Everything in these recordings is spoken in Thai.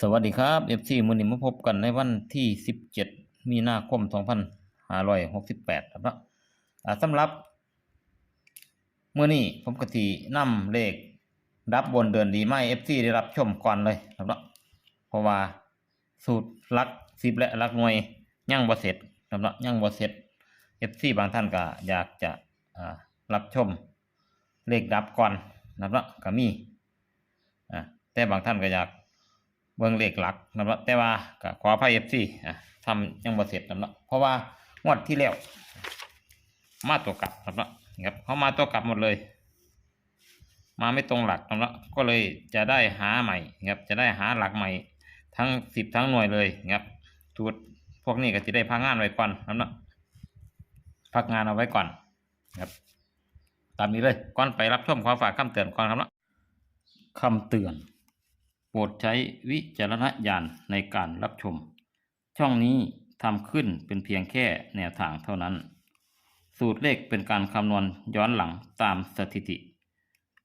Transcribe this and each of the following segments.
สวัสดีครับ FC มื้อนี้มาพบกันในวันที่ 17 มีนาคม 2568 ครับนะสำหรับมื้อนี้ผมก็สินำเลขดับบนเดือนดีไม้ FC ได้รับชมก่อนเลยครับเนะเพราะว่าสูตรลัก10และลักหน่วยยังบ่เสร็จครับนาะยังบ่เสร็จ FC บางท่านก็อยากจะรับชมเลขดับก่อนนะครับนะก็มีอ่แต่บางท่านก็อยาก เบิ่งเลขหลักนะครับแต่ว่าก็ขออภัย FC อะทำยังบ่เสร็จนะครับเพราะว่างวดที่แล้วมาตัวกลับนะครับเนะครับเขามาตัวกลับหมดเลย มาไม่ตรงหลักนะครับก็เลยจะได้หาใหม่นะครับจะได้หาหลักใหม่ ทั้งสิบทั้งหน่วยเลยนะครับสูตรพวกนี้ก็จะได้พักงานไว้ก่อนนะครับพักงานเอาไว้ก่อนนะครับ ตามนี้เลยก่อนไปรับชมขอฝากคำเตือนก่อนครับนะคำเตือน รดใช้วิจารณญาณในการรับชม ช่องนี้ทำขึ้นเป็นเพียงแค่แนวทางเท่านั้น สูตรเลขเป็นการคำนวณย้อนหลังตามสถิติ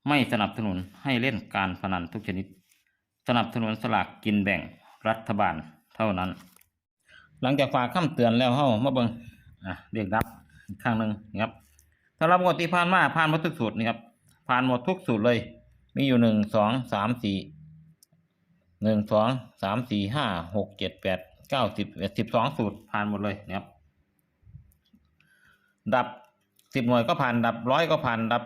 ไม่สนับสนุนให้เล่นการพนันทุกชนิด สนับสนุนสลากกินแบ่งรัฐบาลเท่านั้น หลังจากฝากคำเตือนแล้วเฮามาเบิงอะเรียกรับอีกครั้งหนึ่งนะครับสำหรับงวดที่ผ่านมาผ่านหมดทุกสูตรนี่ครับผ่านหมดทุกสูตรเลย มีอยู่หนึ่งสองสามสี่ หนึ่งสองสามสี่ห้าหกเจ็ดแปดเก้าสิบเอ็ดสิบสองสูตรผ่านหมดเลยนะครับ ดับสิบหน่วยก็ผ่าน ดับร้อยก็ผ่าน ดับ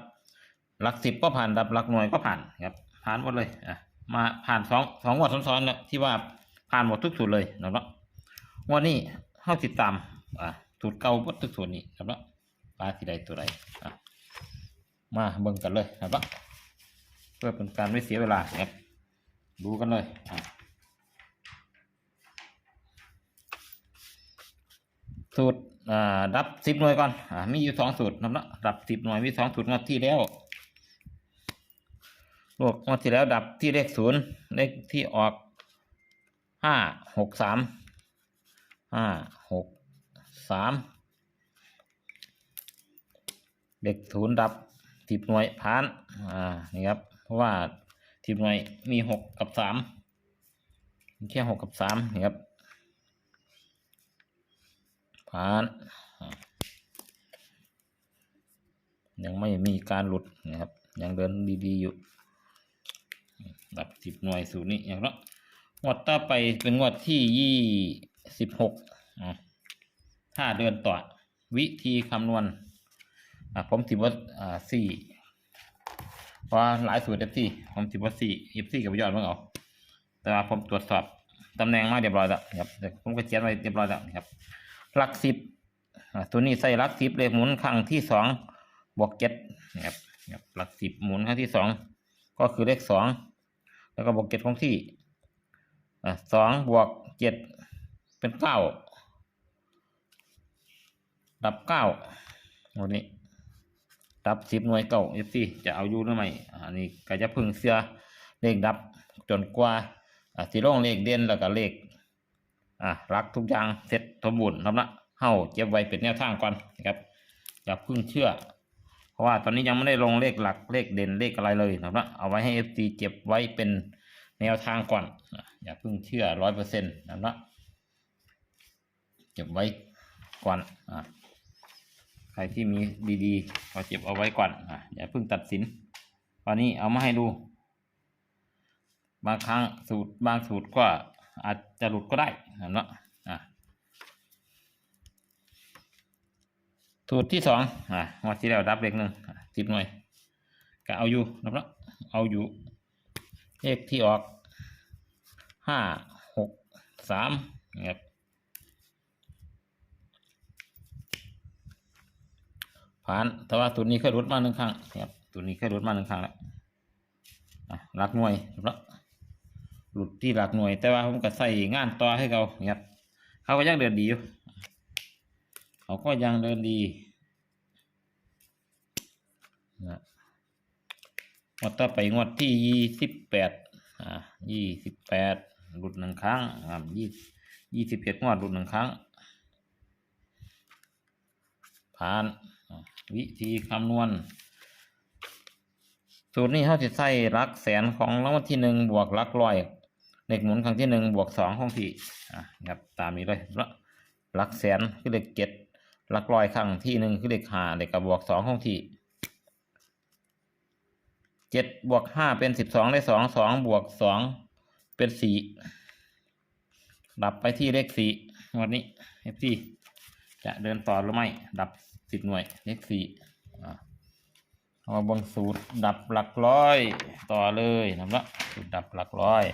หลักสิบก็ผ่าน ดับหลักหน่วยก็ผ่านครับผ่านหมดเลยอะมาผ่านสองสองงวดซ้อนๆเนี่ยที่ว่าผ่านหมดทุกสูตรเลยนะครับงวดนี้เข้าติดตามอะสูตรเก่าหมดทุกสูตรนี้ครับว่าปลาที่ใดตัวใดอะมาเบิ่งกันเลยครับเพื่อเป็นการไม่เสียเวลาครับ ดูกันเลยสูตรดับสิบหน่วยก่อนอมีอยู่สองสูตรนะรับเนะดับสิบหน่วยมีสองสูตรงวดที่แล้วรวมงวดที่แล้วดับที่เลขศูนย์เลขที่ออกห้าหกสามห้าหกสามเลขศูนย์ดับสิบหน่วยผ่านอ่านี่ครับ เพราะว่า ทีมหน่วยมีหกกับสามแค่หกกับสามนี่ครับผ่าน ยังไม่มีการหลุดนะครับ ยังเดินดีๆอยู่ดับสิบหน่วยสูตรนี้อย่างละงวดต่อไปเป็นงวดที่ยี่สิบหกห้าเดือนต่อวิธีคำนวณผมถือว่าสี่ เพราะหลายสูตรเอฟซีผมถือว่าสี่เอฟซีกับยอดเมื่อเอาแต่ว่าผมตรวจสอบตำแหน่งมาเรียบร้อยแล้วครับเดี๋ยผมก็เขียนไว้เรียบร้อยแล้วนะครับ หลักสิบตัวนี้ใส่หลักสิบเลขหมุนครั้งที่สองบวกเจ็ดนะครับนะครับหลักสิบหมุนครั้งที่สองก็คือเลขสองแล้วก็บวกเจ็ดคงที่สองบวกเจ็ดเป็นเก้าดับเก้าตัวนี้ ดับสิบหน่วยเก่าเอฟซีจะเอาอยู่หรือไม่อันนี้ก็จะพึ่งเสื้อเลขดับจนกว่าอ่าสิลงเลขเด่นแล้วก็เลขอะรักทุกอย่างเสร็จสมบูรณ์ครับนะเฮาเก็บไว้เป็นแนวทางก่อนนะครับอย่าพึ่งเชื่อ เพราะว่าตอนนี้ยังไม่ได้ลงเลขหลักเลขเด่นเลขอะไรเลยนะครับนะเอาไว้ให้เอฟซีเก็บไว้เป็นแนวทางก่อนอย่าพึ่งเชื่อร้อยเปอร์เซ็นต์นะครับนะเก็บไว้ก่อนอะ ใครที่มีดีๆก็เก็บเอาไว้ก่อนอะอย่าเพิ่งตัดสิน วันนี้เอามาให้ดู บางครั้งสูตรบางสูตรก็อาจจะหลุดก็ได้นะเนาะอะสูตรที่สองอะงวดที่แล้วดับเลขหนึ่งสิบหน่วยก็เอาอยู่นะเนาะเอาอยู่เลขที่ออกห้าหกสามนะครับ ผ่าน แต่ว่าตัวนี้เคยรุดมาหนึ่งครั้งครับตัวนี้เคยรุดมาหนึ่งครั้งแล้วหลักหน่วยครับหลุดที่หลักหน่วย แต่ว่าผมก็ใส่งานต่อให้เขาครับเขาก็ยังเดินดีอยู่เขาก็ยังเดินดีนะงวดต่อไปงวดที่ยี่สิบแปดอ่ายี่สิบแปดหลุดหนึ่งครั้งอ่ายี่ยี่สิบเอ็ดงวดหลุดหนึ่งครั้งผ่าน วิธีคำนวณ สูตรนี้เขาจะใส่หลักแสนของรางวัลที่หนึ่งบวกลักร้อยเลขหมุนครั้งที่หนึ่งบวกสองคงที่อะครับตามนี้เลยลักแสนคือเลขเจ็ดหลักร้อยครั้งที่หนึ่งคือเลขห้าเลขกับบวกสองคงที่เจ็ดบวกห้าเป็นสิบสองได้สองสองบวกสองเป็นสี่ดับไปที่เลขสี่วันนี้เอฟซีจะเดินต่อหรือไม่ ดับ สิบหน่วยเลขสี่อ่าเอามาบังสูตรดับหลักร้อย ต่อเลยนะละสูตรดับหลักร้อย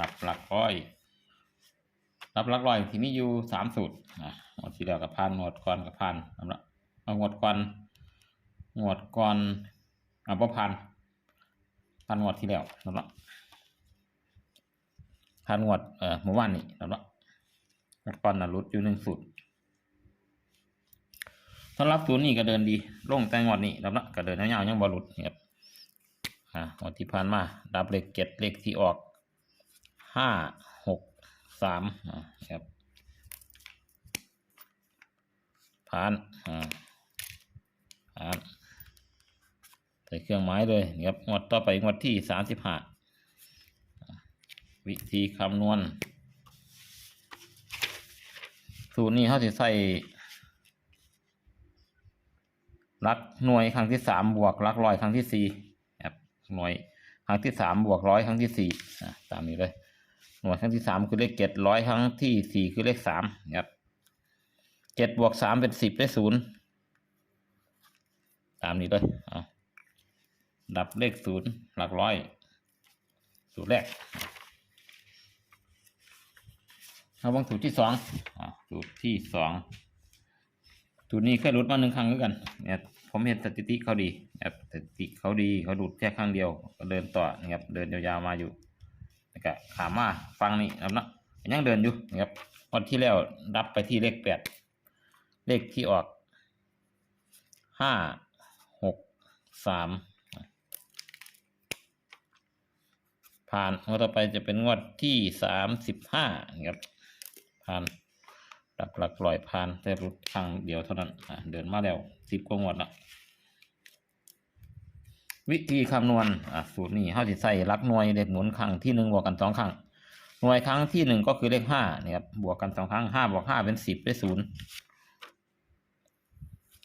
ดับหลักร้อยดับหลักร้อยที่มีอยู่สามสูตรอะหมวดที่แล้วกับพันหมวดก่อนกับพันนะละเอาหมวดก่อนหมวดก่อนเอะบ่พันพันหมวดที่แล้วนะละพันหมวดเอ่อเมื่อวานนี้นะละ หมวดก่นน่ะรุดอยู่หนึ่งสูตรสำหรับสูตรนี้ก็เดินดีลงแต่งวดนี้แล้วละก็เดินยาวๆยังบอลุดครับอ่างวดที่ผ่านมา ดับเลขเจ็ดเลขที่ออกห้าหกสามอ่าครับผ่านอ่าผ่านใส่เครื่องหมายเลยครับงวดต่อไปงวดที่สามสิบห้าวิธีคำนวณ สูตรนี้เขาจะใส่หลักหน่วยครั้งที่สามบวกลักร้อยครั้งที่สี่ครับหน่วยครั้งที่สามบวกร้อยครั้งที่สี่อะตามนี้เลย หน่วยครั้งที่สามคือเลขเจ็ดร้อยครั้งที่สี่คือเลขสามครับเจ็ดบวกสามเป็นสิบได้ศูนย์ตามนี้เลยดับเลขศูนย์หลักร้อย สูตรแรก เอาบางสูตรที่สองอ่าสูตรที่สองสูตรนี้เคยหลุดมาหนึ่งครั้งด้วยกันเนี่ยผมเห็นสถิติเขาดีครับสถิติเขาดีเขาหลุดแค่ครั้งเดียวก็เดินต่อนะครับเดินยาวๆมาอยู่แล้วก็ขามาฟังนี่ครับเนะยังเดินอยู่นะครับวันที่แล้วรับไปที่เลขแปดเลขที่ออกห้าหกสามผ่านงวดต่อไปจะเป็นงวดที่สามสิบห้านะครับ ผ่านดับหลักลอยผ่านแต่รุดครั้งเดียวเท่านั้นอะเดินมาแล้วสิบกว่างวดละวิธีคำนวณอะสูตรนี้เขาจะใส่หลักหน่วยเลขหมุนครั้งที่หนึ่งบวกกันสองครั้งหน่วยครั้งที่หนึ่งก็คือเลขห้าเนี่ยครับบวกกันสองครั้งห้าบวกห้าเป็นสิบได้ศูนย์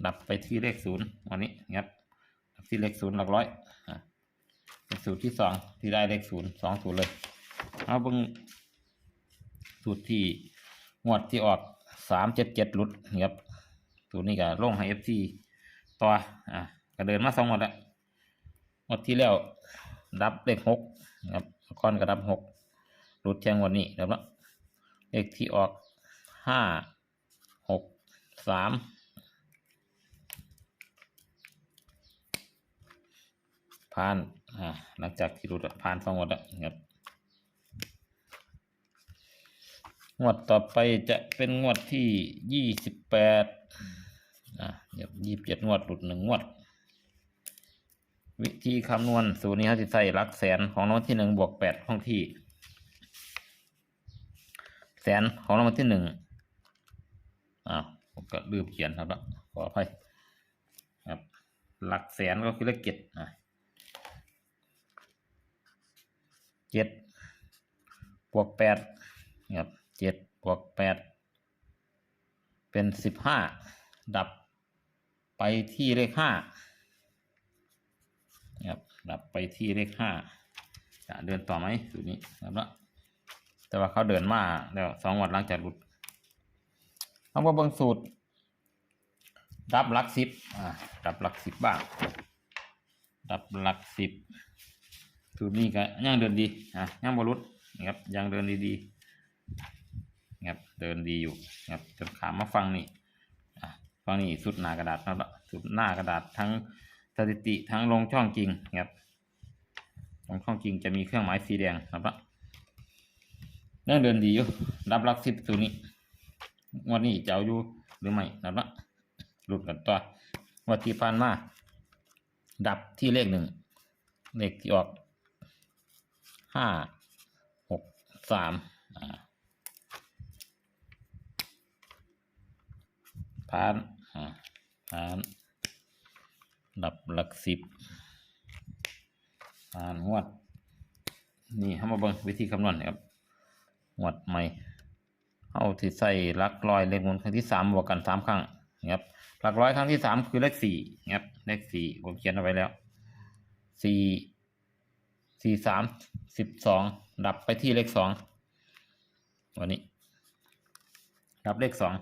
ดับไปที่เลขศูนย์วันนี้นะครับดับที่เลขศูนย์หลักร้อยอะเป็นสูตรที่สองที่ได้เลขศูนย์สองศูนย์เลยเอาเบิ่งสูตรที่ งวดที่ออกสามเจ็ดเจ็ดลุดนะครับสูตรนี้ก็ลงให้เอฟซีต่ออะก็เดินมาสองงวดล้วงวดที่แล้วดับเลขหกนะครับก้อนกระดับหกรุดแทงวันนี้แล้วเลขที่ออกห้าหกสามผ่านอ่าหลังจากที่รุดผ่านสองงวดแล้วนะครับ งวดต่อไปจะเป็นงวดที่ยี่สิบแปดอ่าเดี๋ยวยี่สิบเจ็ดงวดหลุดหนึ่งงวด วิธีคำนวณสูตรนี้เขาจะใส่หลักแสนของรางวัลที่หนึ่งบวกแปดของที่ แสนของรางวัลที่หนึ่งอ้าวผมก็ลืมเขียนครับละขออภัยครับหลักแสนก็คือเลขเจ็ดอะเจ็ดบวกแปดครับ เจ็ดบวกแปดเป็นสิบห้าดับไปที่เลขห้าครับดับไปที่เลขห้าจะเดินต่อไหมสูตรนี้ครับแล้วแต่ว่าเขาเดินมาแล้วสองวันหลังจากหลุดเอามาบิ่งสูตร ดับหลักสิบอ่าดับหลักสิบบ้าง ดับหลักสิบสูตรนี้ก็ยังเดินดีอะยังบรุษนะครับยังเดินดีดีๆ นะครับเดินดีอยู่นะครับจนขามาฟังนี่ฟังนี่สุดหน้ากระดาษนะครับสุดหน้ากระดาษทั้งสถิติทั้งลงช่องจริงนะครับลงช่องจริงจะมีเครื่องหมายสีแดงนะครับเรื่องเดินดีอยู่รับรักสิบตัวนี้วันนี้จะเอาอยู่หรือไม่นะครับหลุดกันตัววันที่ผ่านมาดับที่เลขหนึ่งเลขที่ออกห้าหกสามอ่า ผ่านอ่านดับหลักสิบอ่านงวด นี่ให้มาเบิ่งวิธีคำนวณนะครับงวดใหม่เอาที่ใส่ลักร้อยเลขหมุนครั้งที่สามบวกกันสามครั้งนะครับหลักร้อยครั้งที่สามคือเลขสี่นะครับเลขสี่ผมเขียนเอาไว้แล้วสี่สี่สามสิบสองดับไปที่เลขสองวันนี้ ดับเลขสอง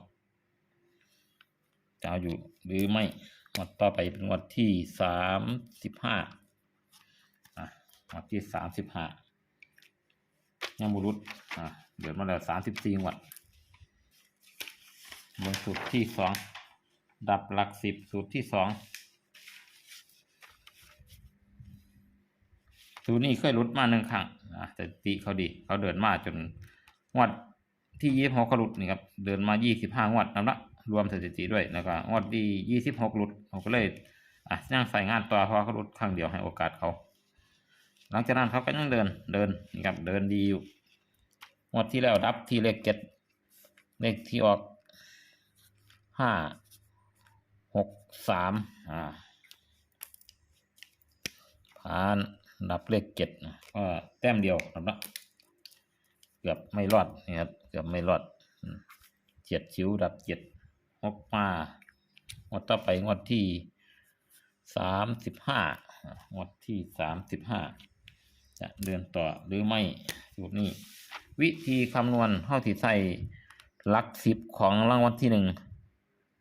จะเอาอยู่หรือไม่งวดต่อไปเป็นงวดที่สามสิบห้าอะงวดที่สามสิบห้ายังบุรุษอะเดือนมาแล้วสามสิบสี่งวดบนสูตรที่สองดับหลักสิบสูตรที่สองสูตรนี้เคยลุดมาหนึ่งครั้งอะแต่ติเขาดี เขาเดินมาจนงวดที่ยี่สิบหกหลุดนี่ครับ เดินมายี่สิบห้างวดนั่นละ รวมสถิติด้วยแล้วก็งวดที่ยี่สิบหกหลุดเขาก็เลยอะย่างใส่งานต่อเพราะเขาหลุดครั้งเดียวให้โอกาสเขา หลังจากนั้นเขาก็ยังเดินเดินนี่ครับเดินดีอยู่งวดที่แล้วดับที่เลขเจ็ดเลขที่ออกห้าหกสามอ่าผ่านดับเลขเจ็ดก็แต้มเดียวครับละเกือบไม่รอดนี่ครับเกือบไม่รอดเจ็ดชิวดับเจ็ด งบมางวดต่อไปงวดที่สามสิบห้างวดที่สามสิบห้าจะเดินต่อหรือไม่สูตรนี้วิธีคำนวณเท่าที่ใส่หลักสิบของรางวัลที่หนึ่ง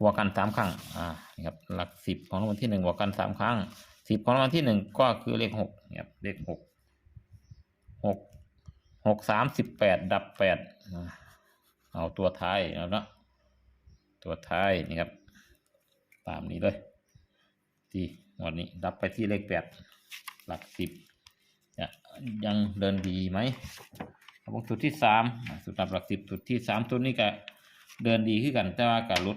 บวกกันสามครั้งอ่าครับหลักสิบของรางวัลที่หนึ่งบวกกันสามครั้งสิบของรางวัลที่หนึ่งก็คือเลขหกครับเลขหกหกหกสามสิบแปดดับแปดเอาตัวท้ายเอาละ ตัวท้ายนี่ครับ ตามนี้เลยที่หมวดนี้ดับไปที่เลขแปดหลักสิบยังเดินดีไหมเอาวงสุดที่สามสุดดับหลักสิบสุดที่สามตัวนี้ก็เดินดีขึ้นกันแต่ว่ากับลด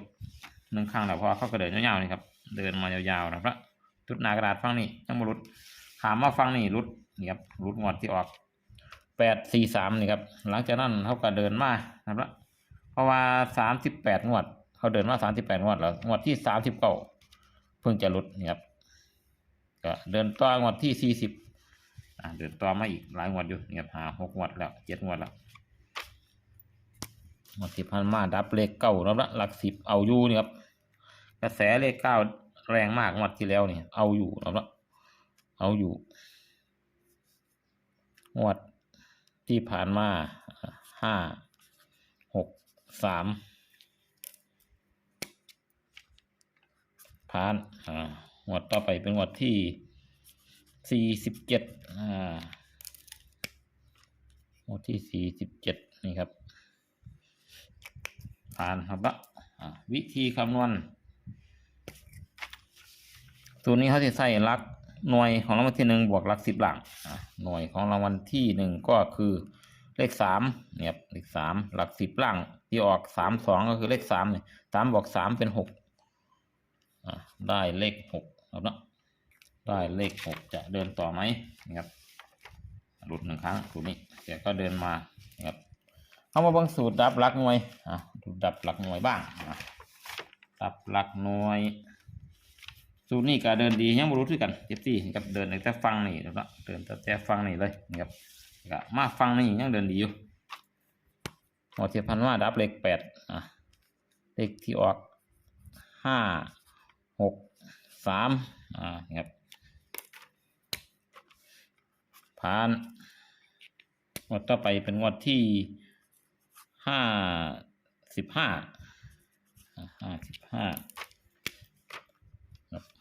หนึ่งข้างแล้วเพราะว่าเขาก็เดินยาวๆนี่ครับเดินมายาวๆนะครับจุดหนากระดาษฟังนี่ยังมาลุดขามมาฟังนี่ลุดนี่ครับลุดงวดที่ออกแปดสี่สามนี่ครับหลังจากนั้นเขาก็เดินมานะครับเพราะว่าสามสิบแปดงวด เขาเดินมาสามสิบแปดงวดแล้วงวดที่สามสิบเก้าเพิ่งจะหลุดนี่ครับก็เดินต่องวดที่สี่สิบเดินต่อมาอีกหลายงวดอยู่นี่ครับหาหกงวดแล้วเจ็ดงวดแล้วงวดที่พันมาดับเลขเก้าแล้วละหลักสิบเอาอยู่นี่ครับกระแสเลขเก้าแรงมากงวดที่แล้วเนี่ยเอาอยู่แล้วละเอาอยู่งวดที่ผ่านมาห้าหกสาม ผ่านอ่างวดต่อไปเป็นงวดที่สี่สิบเจ็ดอ่างวดที่สี่สิบเจ็ดนี่ครับ ผ่านครับละวิธีคำนวณตัวนี้เขาจะใส่หลักหน่วยของรางวัลที่หนึ่งบวกหลักสิบหลังหน่วยของรางวัลที่หนึ่งก็คือเลขสามเนี่ยครับเลขสามหลักสิบหลังที่ออกสามสองก็คือเลขสามเนี่ยสามบวกสามเป็นหก ได้เลขหกครับเนาะได้เลขหกจะเดินต่อไหมนะครับหลุดหนึ่งครั้งสูตรนี้แต่ก็เดินมานะครับเอามาบังสูตรดับหลักหน่วยอะดูดับหลักหน่วยบ้างอะดับหลักหน่วย สูตรนี้ก็เดินดียังบรู้คือกันเจ็บซี่กับเดินแต่ฟังนี่แล้วก็เดินแต่แต่ฟังนี่เลยนะครับก็มาฟังนี่ยังเดินดีอยู่หัวเทียพันว่าดับเลขแปดอะเลขที่ออกห้า หกสามอ่าครับผ่านงวดต่อไปเป็นงวดที่ห้าสิบห้าห้าสิบห้า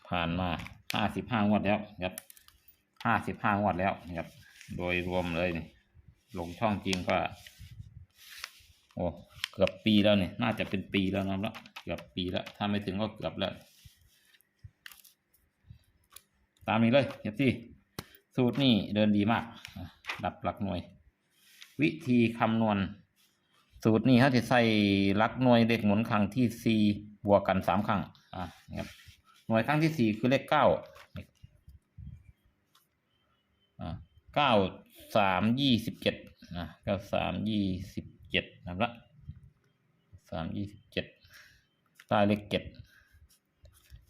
ผ่านมาห้าสิบห้างวดแล้วครับห้าสิบห้างวดแล้วครับ โดยรวมเลยนี่ลงช่องจริงก็ โอ้ เกือบปีแล้วเนี่ยน่าจะเป็นปีแล้วนะครับเกือบปีแล้ว ถ้าไม่ถึงก็เกือบแล้ว ตามนี้เลยเฮียที่สูตรนี่เดินดีมาก ดับหลักหน่วย วิธีคำนวณ สูตรนี้เขาจะใส่หลักหน่วยเลขหมุนครั้งที่สี่บวกกันสามครั้งอะนะครับหน่วยครั้งที่สี่คือเลขเก้าเก้าสามยี่สิบเจ็ดนะเก้าสามยี่สิบเจ็ดนะครับสามยี่สิบเจ็ดใต้เลขเจ็ด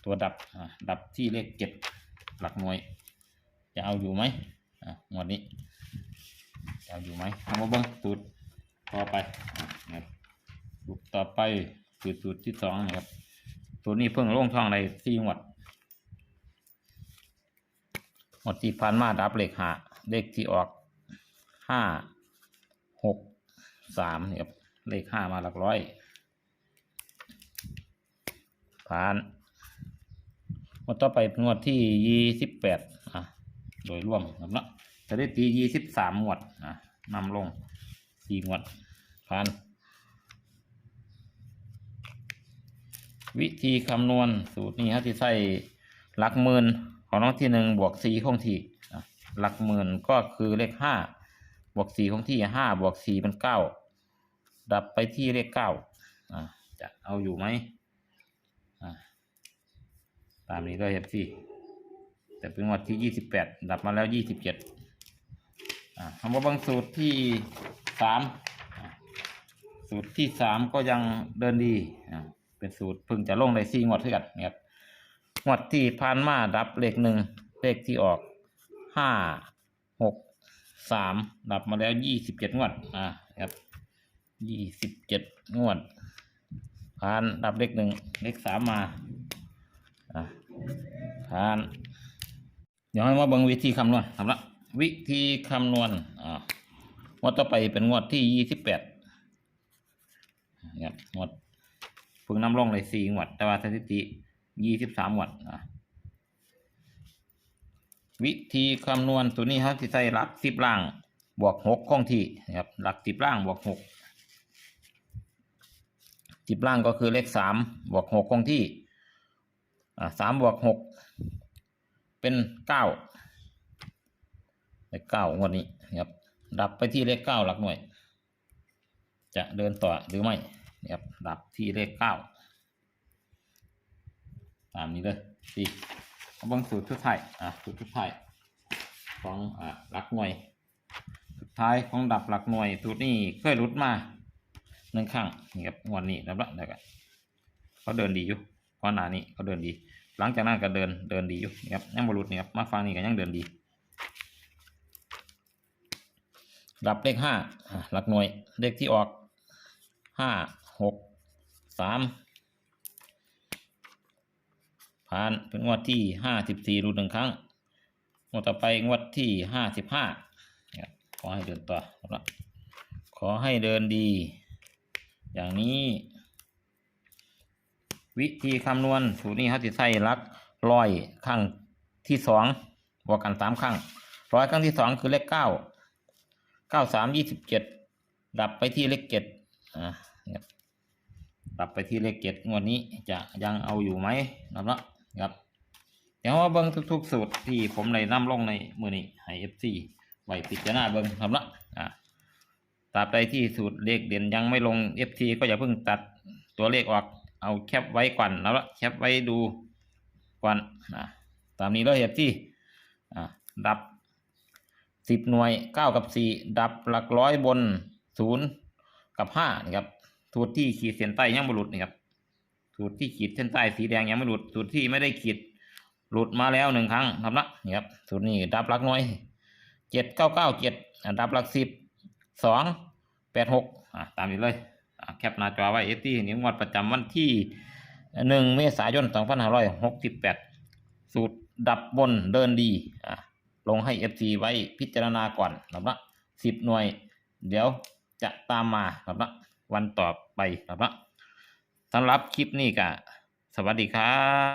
ตัวดับอะดับที่เลขเจ็ด หลักหน่วย จะเอาอยู่ไหมอะงวดนี้จะเอาอยู่ไหมเอามาเบิ้งสูตรต่อไปนะครับสูตรต่อไปคือสูตรที่สองนะครับสูตรนี้เพิ่งลงช่องในสี่งวดงวดที่ผ่านมาดับเลขหาเลขที่ออกห้าหกสามนี่ยครับเลขห้ามาหลักร้อยผ่าน วดต่อไปเป็นงวดที่ยี่สิบแปดอะโดยรวมครับเนาะจะได้ตียี่สิบสามงวดอะนำลงสี่งวดผ่าน วิธีคำนวณสูตรนี้ฮะที่ใส่หลักหมื่นของน้องที่หนึ่งบวกสี่คงที่หลักหมื่นก็คือเลขห้าบวกสี่คงที่ห้าบวกสี่เป็นเก้าดับไปที่เลขเก้าจะเอาอยู่ไหม ตามนี้เลยครับสี่แต่เป็นงวันที่ยี่สิบแปดดับมาแล้วยี่สิบเจ็ดอะคำว่าบางสูตรที่สามสูตรที่สามก็ยังเดินดีอะเป็นสูตรพิ่งจะลงในสี่งวดเท่ากันนะครับงวดที่ผ่านมาดับเลขหนึ่งเลขที่ออกห้าหกสามดับมาแล้วยี่สิบเจ็ดงวดอะครับยี่สิบเจ็ดงวดผ่านดับเลขหนึ่งเลขสามมาอะ ผ่าน เดี๋ยวให้มาเบิ่งวิธีคำนวณทำละวิธีคำนวณอ่างวดต่อไปเป็นงวดที่ยี่สิบแปดครับงวดพิ่งน้ำลงเลยสี่งวด แต่ว่าสถิติยี่สิบสามงวดอะวิธีคำนวณตัวนี้ครับที่ใส่หลักสิบล่างบวกหกคงที่นะครับหลักสิบล่างบวกหกสิบล่างก็คือเลขสามบวกหกคงที่ สามบวกหกเป็นเก้าเลขเก้างวดนี้นะครับ ดับไปที่เลขเก้าหลักหน่วย จะเดินต่อหรือไม่นะครับ ดับที่เลขเก้าตามนี้เลยสี่เอาเบังสูตรทุดท้ายอะสูตรทุดท้ายของอ่าหลักหน่วยสุดท้ายของดับหลักหน่วยสูตรนี้เคยหลุดมาหนึ่งครั้งนี่ครับงวดนี้แล้วละแล้วก็เขาเดินดีอยู่ ก่อนหนานี้เขาเดินดี หลังจากนั้นก็เดินเดินดีอยู่นี่ครับยังบรุษนี่ครับมาฟังนี่ก็ยังเดินดีดับเลขห้าหลักหน่วยเลขที่ออกห้าหกสามผ่านเป็นงวดที่ห้าสิบสี่รูดหนึ่งครั้งงวดต่อไปงวดที่ห้าสิบห้าขอให้เดินต่อครับขอให้เดินดี อย่างนี้ วิธีคำนวณสูตรนี้เขาจะใส่ลักร้อยครั้งที่สองบวกกันสามครั้งร้อยครั้งที่สองคือเลขเก้าเก้าสามยี่สิบเจ็ดดับไปที่เลขเจ็ดอ่าดับไปที่เลขเจ็ดงวดนี้จะยังเอาอยู่ไหมนะครับเนาะครับเดี๋ยวมาเบิ้งทุกๆ สูตรที่ผมได้นำลงในมือนี้ให้เอฟซีไว้พิจารณาเบิ้งครับเนาะอ่าตราบใดที่สูตรเลขเด่นยังไม่ลงเอฟซีก็อย่าเพิ่งตัดตัวเลขออก เอาแคปไว้ก่อนแล้วละแคปไว้ดูก่อนนะตามนี้เลยเห็บที่ดับสิบหน่วยเก้ากับสี่ดับหลักร้อยบนศูนย์กับห้านะครับสูตรที่ขีดเส้นใต้ยังไม่หลุดนะครับสูตรที่ขีดเส้นใต้สีแดงยังไม่หลุดสูตรที่ไม่ได้ขีดหลุดมาแล้วหนึ่งครั้งครับนะนี่ครับสูตรนี้ดับหลักหน่วยเจ็ดเก้าเก้าเจ็ดดับหลักสิบสองแปดหกอ่าตามนี้เลย แคปหน้าจอไว้เอตี้นี้งวดประจำวันที่หนึ่งเมษายนสองพันห้าร้อยหกสิบแปดสูตรดับบนเดินดีอะลงให้เอฟซีไว้พิจารณาก่อนครับนะสิบหน่วย เดี๋ยวจะตามมาครับนะวันต่อไปครับนะสำหรับคลิปนี้ก็สวัสดีครับ